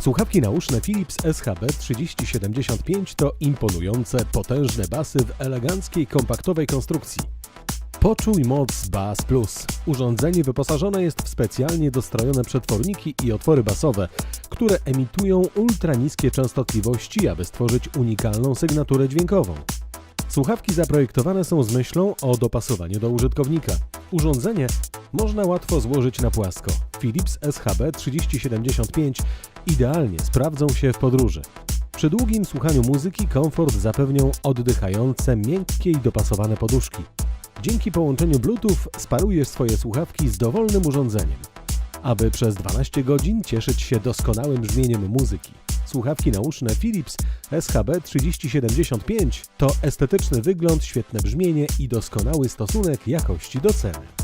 Słuchawki nauszne Philips SHB 3075 to imponujące, potężne basy w eleganckiej, kompaktowej konstrukcji. Poczuj moc Bass Plus. Urządzenie wyposażone jest w specjalnie dostrojone przetworniki i otwory basowe, które emitują ultraniskie częstotliwości, aby stworzyć unikalną sygnaturę dźwiękową. Słuchawki zaprojektowane są z myślą o dopasowaniu do użytkownika. Urządzenie można łatwo złożyć na płasko. Philips SHB 3075 idealnie sprawdzą się w podróży. Przy długim słuchaniu muzyki komfort zapewnią oddychające, miękkie i dopasowane poduszki. Dzięki połączeniu Bluetooth sparujesz swoje słuchawki z dowolnym urządzeniem, aby przez 12 godzin cieszyć się doskonałym brzmieniem muzyki. Słuchawki nauszne Philips SHB 3075 to estetyczny wygląd, świetne brzmienie i doskonały stosunek jakości do ceny.